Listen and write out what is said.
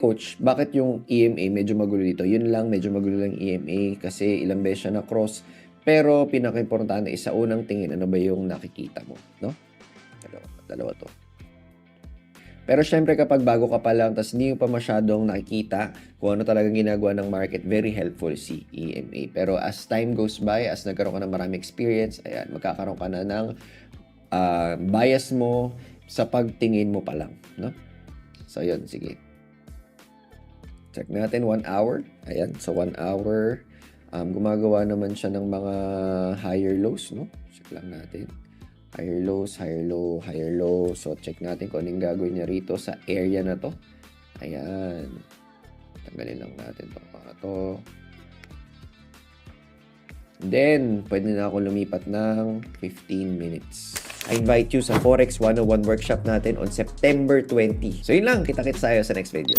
Coach, bakit yung EMA medyo magulo dito? Yun lang, medyo magulo lang EMA kasi ilang beses siya na-cross. Pero pinaka-importante sa unang tingin, ano ba yung nakikita mo, no? Dalawa, dalawa to. Pero syempre kapag bago ka pa lang, tapos hindi mo pa masyadong nakikita kung ano talagang ginagawa ng market, very helpful si EMA. Pero as time goes by, as nagkaroon ka ng marami experience, ayan, magkakaroon ka na ng ah, bias mo sa pagtingin mo pa lang, no? So, yun, sige. Check natin, one hour. Ayan, so one hour. Um, gumagawa naman siya ng mga higher lows, no? Check lang natin. Higher lows, higher low, higher low. So, check natin kung anong gagawin niya rito sa area na to. Ayan. Tanggalin lang natin to mga to. Then, pwede na ako lumipat ng 15 minutes. I invite you sa Forex 101 workshop natin on September 20. So, yun lang. Kita-kits tayo sa next video.